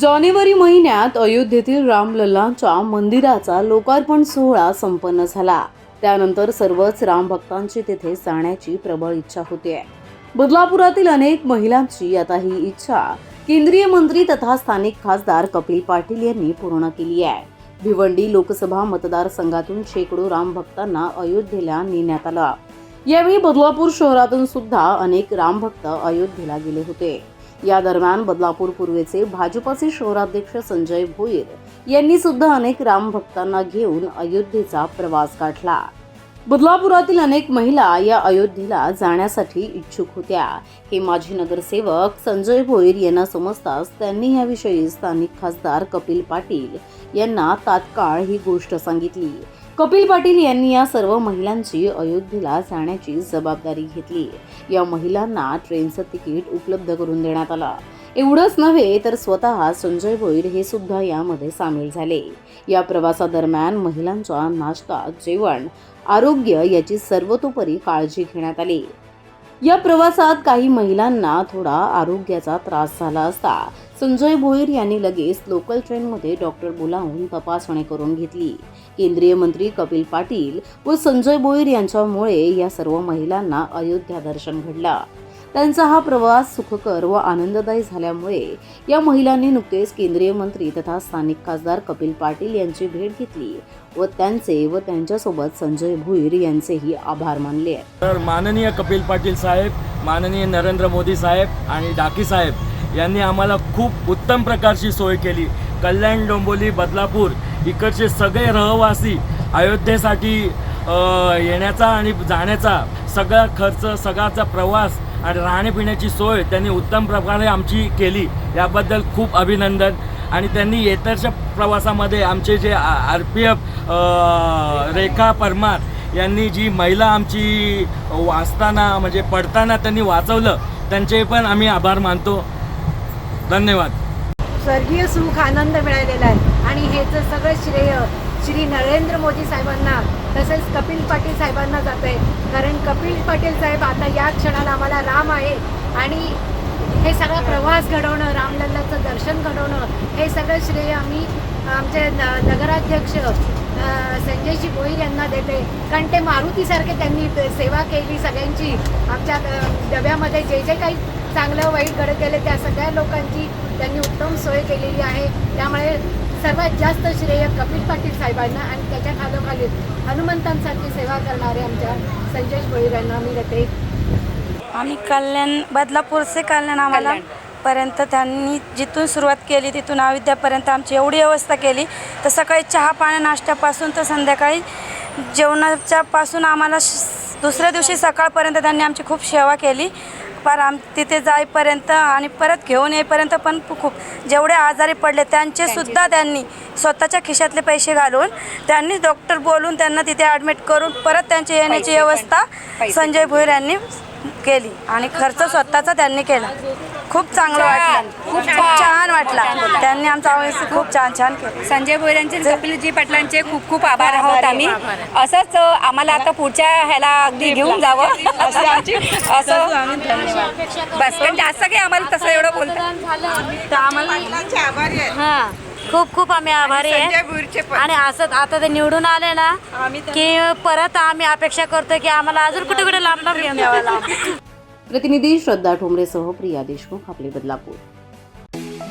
जानेवारी महिन्यात अयोध्येतील रामलल्लांच्या मंदिराचा लोकार्पण सोहळा संपन्न झाला. त्यानंतर सर्वच राम भक्तांची तेथे जाण्याची प्रबळ इच्छा होते. बदलापुरातील अनेक महिलांची आता ही इच्छा केंद्रीय मंत्री तथा स्थानिक खासदार कपिल पाटील यांनी पूर्ण केली आहे. भिवंडी लोकसभा मतदारसंघातून शेकडो राम भक्तांना अयोध्येला नेण्यात आलं. यावेळी बदलापूर शहरातून सुद्धा अनेक रामभक्त अयोध्येला गेले होते. या दरम्यान बदलापूर पूर्वेचे भाजपचे शहराध्यक्ष संजय भोईर यांनी सुद्धा अनेक रामभक्तांना घेऊन अयोध्येचा प्रवास गाठला. बदलापुरातील अनेक महिला या अयोध्येला जाण्यासाठी इच्छुक होत्या. हे माजी नगरसेवक संजय भोईर यांना समजताच त्यांनी याविषयी स्थानिक खासदार कपिल पाटील यांना तात्काळ ही गोष्ट सांगितली. कपिल पाटील यांनी या सर्व महिलांची अयोध्येला जाण्याची जबाबदारी घेतली. या महिलांना ट्रेनचं तिकीट उपलब्ध करून देण्यात आलं. एवढंच नव्हे तर स्वतः संजय भोईर हे सुद्धा यामध्ये सामील झाले. या प्रवासादरम्यान महिलांचा नाश्ता जेवण आरोग्य याची सर्वतोपरी काळजी घेण्यात आली. या प्रवासात काही महिलांना थोडा आरोग्याचा त्रास झाला असता संजय भोईर यांनी लगेच लोकल ट्रेनमध्ये डॉक्टर बोलावून तपासणी करून घेतली. केंद्रीय मंत्री कपिल पाटील व संजय भोईर यांच्यामुळे या सर्व महिलांना अयोध्या दर्शन घडलं. त्यांचा हा प्रवास सुखकर व आनंददायी झाल्यामुळे या महिलांनी नुकतेच केंद्रीय मंत्री तथा स्थानिक खासदार कपिल पाटील यांची भेट घेतली व त्यांचे व त्यांच्यासोबत संजय भोईर यांचेही आभार मानले तर माननीय कपिल पाटील साहेब माननीय नरेंद्र मोदी साहेब आणि डाकी साहेब यांनी आम्हाला खूप उत्तम प्रकारची सोय केली. कल्याण डोंबोली बदलापूर इकडचे सगळे रहवासी अयोध्येसाठी येण्याचा आणि जाण्याचा सगळा खर्च सगळाचा प्रवास आणि राहण्यापिण्याची सोय त्यांनी उत्तम प्रकारे आमची केली. याबद्दल खूप अभिनंदन. आणि त्यांनी येतरच्या प्रवासामध्ये आमचे जे R P F Rekha Parmar यांनी जी महिला आमची वाचताना म्हणजे पडताना त्यांनी वाचवलं त्यांचे पण आम्ही आभार मानतो. धन्यवाद. स्वर्गीय सुख आनंद मिळालेला आहे. आणि ह्याचं सगळं श्रेय श्री नरेंद्र मोदी साहेबांना तसेच कपिल पाटील साहेबांना जात आहे कारण कपिल पाटील साहेब आता या क्षणाला आम्हाला राम आहे. आणि हे सगळा प्रवास घडवणं रामलल्लाचं दर्शन घडवणं हे सगळं श्रेय आम्ही आमचे न नगराध्यक्ष संजयजी भोईर यांना देते कारण ते मारुतीसारखे त्यांनी सेवा केली सगळ्यांची. आमच्या डब्यामध्ये जे जे काही चांगलं वाईट घडत गेले त्या सगळ्या लोकांची त्यांनी उत्तम सोय केलेली आहे. त्यामुळे सर्वात जास्त श्रेय कपिल पाटील साहेबांना आणि त्याच्या खालोखाली हनुमंतांसारखी सेवा करणारे आमच्या संजय भोईर यांना मी देते. आम्ही कल्याण बदलापूर से कल्याण आम्हाला पर्यंत त्यांनी जिथून सुरुवात केली तिथून अयोध्यापर्यंत आमची एवढी व्यवस्था केली. तर सकाळी चहा पाण्या नाश्त्यापासून तर संध्याकाळी जेवणाच्या पासून आम्हाला श- दुसऱ्या दिवशी सकाळपर्यंत त्यांनी आमची खूप सेवा केली. पर आम तिथे जाईपर्यंत आणि परत घेऊन येईपर्यंत पण खूप जेवढे आजारी पडले त्यांचे सुद्धा त्यांनी स्वतःच्या खिशातले पैसे घालून त्यांनी डॉक्टर बोलून त्यांना तिथे ॲडमिट करून परत त्यांची येण्याची व्यवस्था संजय भोईर यांनी केली आणि खर्च स्वतःचा त्यांनी केला. खूप चांगलं वाटलं. वाटला. त्यांनी आमचा आयुष्य खूप छान छान केलं. संजय भोईरांचे आणि कपिलजी पाटलांचे खूप खूप आभार आहोत आम्ही. असंच आम्हाला आता पुढच्या ह्याला अगदी घेऊन जावं. असं आमची असं बस कारण जास्त काही आम्हाला तसं एवढं बोलतं तर आम्हाला हां खूप खूप आम्ही आभारी आहे. आणि असंच आता ते निवडून आले ना की परत आम्ही अपेक्षा करतो की आम्हाला अजून कुठे कुठे लांब लांब घेऊन यावं लागतं प्रतिनिधी श्रद्धा ठोंबरेसह प्रिया देशमुख आपले बदलापूर.